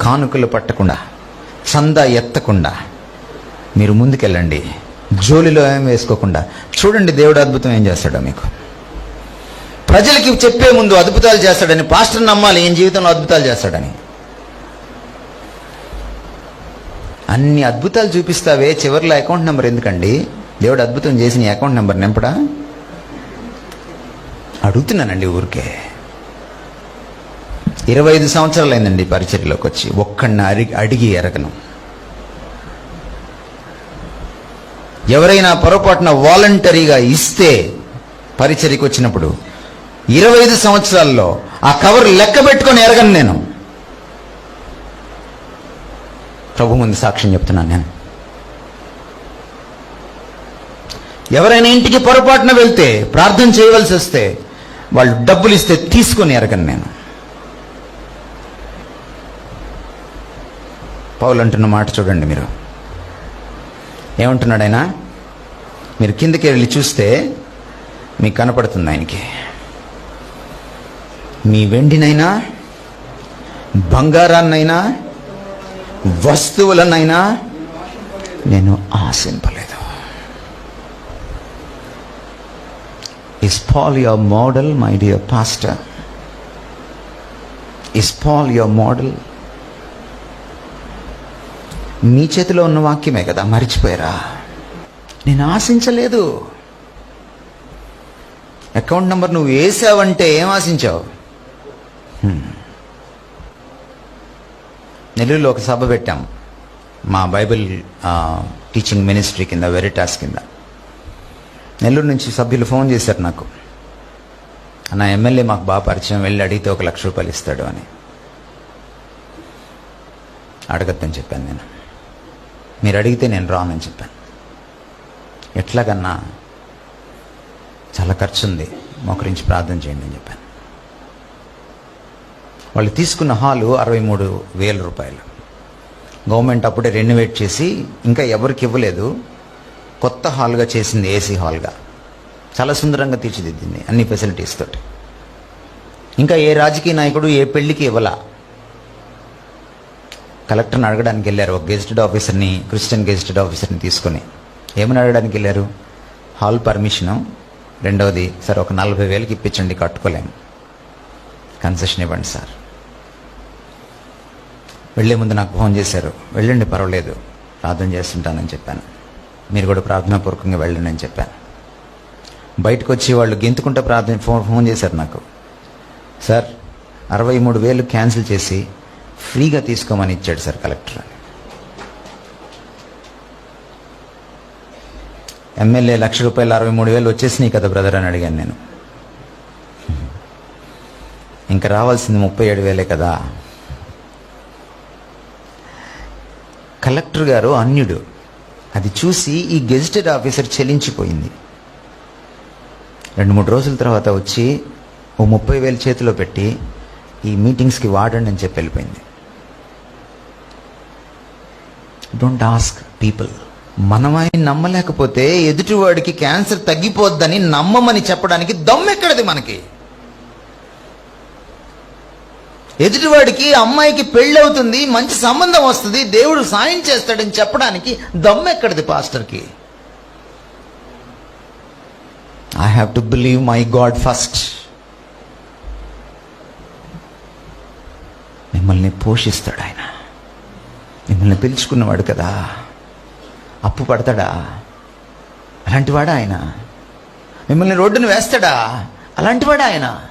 కానుకలు పట్టకుండా చందా ఎత్తకుండా మీరు ముందుకెళ్ళండి. జోలిలో ఏం వేసుకోకుండా. చూడండి దేవుడు అద్భుతం ఏం చేస్తాడో మీకు. ప్రజలకి చెప్పే ముందు అద్భుతాలు చేస్తాడని పాస్టర్ నమ్మాలి ఏం జీవితంలో అద్భుతాలు చేస్తాడని. అన్ని అద్భుతాలు చూపిస్తావే చివరిలో అకౌంట్ నెంబర్ ఎందుకండి? దేవుడు అద్భుతం చేసి నీ అకౌంట్ నెంబర్ నింపడా? అడుగుతున్నానండి ఊరికే. ఇరవై ఐదు సంవత్సరాలు అయిందండి పరిచర్లోకి వచ్చి ఒక్కడిని అడిగి అడిగి ఎరగను. ఎవరైనా పొరపాటున వాలంటరీగా ఇస్తే పరిచర్కి వచ్చినప్పుడు ఇరవై ఐదు సంవత్సరాల్లో ఆ కవర్ లెక్క పెట్టుకొని ఎరగను నేను. ప్రభు ముందు సాక్ష్యం చెప్తున్నాను నేను. ఎవరైనా ఇంటికి పొరపాటున వెళ్తే ప్రార్థన చేయవలసి వస్తే వాళ్ళు డబ్బులు ఇస్తే తీసుకొని ఎరగను నేను. పౌలు అంటున్న మాట చూడండి మీరు. ఏమంటున్నాడు ఆయన? మీరు కిందకి వెళ్ళి చూస్తే మీకు కనపడుతుంది ఆయనకి. మీ వెండినైనా బంగారాన్నైనా వస్తువులనైనా నేను ఆశింపలేదు. Is Paul your model my dear pastor is Paul your model మీ చేతిలో ఉన్న వాక్యమే కదా మర్చిపోయారా? నేను ఆశించలేదు. అకౌంట్ నెంబర్ నువ్వు వేసావంటే ఏం ఆశించావు? నెల్లూరులో ఒక సభ పెట్టాం. మా బైబిల్ టీచింగ్ మినిస్ట్రీ కింద వెరిటాస్ కింద. నెల్లూరు నుంచి సభ్యులు ఫోన్ చేశారు నాకు. నా ఎమ్మెల్యే మాకు బాగా పరిచయం వెళ్ళి అడిగితే ఒక లక్ష రూపాయలు ఇస్తాడు అని. అడగద్దని చెప్పాను నేను. మీరు అడిగితే నేను రానని చెప్పాను. ఎట్లాగన్నా చాలా ఖర్చు ఉంది మోకరించి ప్రార్థన చేయండి అని చెప్పాను. వాళ్ళు తీసుకున్న హాలు అరవై మూడు వేల రూపాయలు. గవర్నమెంట్ అప్పుడే రెన్యువేట్ చేసి ఇంకా ఎవరికి ఇవ్వలేదు. కొత్త హాల్గా చేసింది ఏసీ హాల్గా. చాలా సుందరంగా తీర్చిదిద్దింది అన్ని ఫెసిలిటీస్ తోటి. ఇంకా ఏ రాజకీయ నాయకుడు ఏ పెళ్ళికి ఇవ్వలా. కలెక్టర్ని అడగడానికి వెళ్ళారు. ఒక గెజిటెడ్ ఆఫీసర్ని క్రిస్టియన్ గెజిటెడ్ ఆఫీసర్ని తీసుకుని. ఏమని అడగడానికి వెళ్ళారు? Hall permission. రెండవది సార్ ఒక నలభై వేలకి ఇప్పించండి కట్టుకోలేము కన్సెషన్ ఇవ్వండి సార్. వెళ్ళే ముందు నాకు ఫోన్ చేశారు. వెళ్ళండి పర్వాలేదు. ప్రార్థన చేస్తుంటానని చెప్పాను. మీరు కూడా ప్రార్థనాపూర్వకంగా వెళ్ళండి అని చెప్పాను. బయటకు వచ్చి వాళ్ళు గెంతుకుంటే ప్రార్థన ఫోన్ ఫోన్ చేశారు నాకు. సార్ అరవై మూడు వేలు క్యాన్సిల్ చేసి ఫ్రీగా తీసుకోమని ఇచ్చాడు సార్ కలెక్టర్ అని. ఎమ్మెల్యే లక్ష రూపాయలు అరవై మూడు వేలు వచ్చేసినాయి కదా బ్రదర్ అని అడిగాను నేను. ఇంకా రావాల్సింది ముప్పై ఏడు వేలే కదా. కలెక్టర్ గారు అన్యుడు. అది చూసి ఈ గెజిటెడ్ ఆఫీసర్ చెల్లించిపోయింది రెండు మూడు రోజుల తర్వాత వచ్చి ఓ ముప్పై వేలు చేతిలో పెట్టి ఈ మీటింగ్స్కి వాడండి అని చెప్పి వెళ్ళిపోయింది. డోంట్ ఆస్క్ పీపుల్ మనం ఆయన నమ్మలేకపోతే ఎదుటివాడికి క్యాన్సర్ తగ్గిపోద్దని నమ్మమని చెప్పడానికి దమ్మెక్కడది మనకి? ఎదుటివాడికి అమ్మాయికి పెళ్ళి అవుతుంది మంచి సంబంధం వస్తుంది దేవుడు సాయం చేస్తాడని చెప్పడానికి దమ్మెక్కడది పాస్టర్కి? I have to believe my God first మిమ్మల్ని పోషిస్తాడు ఆయన. మిమ్మల్ని పిలుచుకున్నవాడు కదా. అప్పు పడతాడా? అలాంటివాడా ఆయన? మిమ్మల్ని రోడ్డును వేస్తాడా? అలాంటివాడా ఆయన?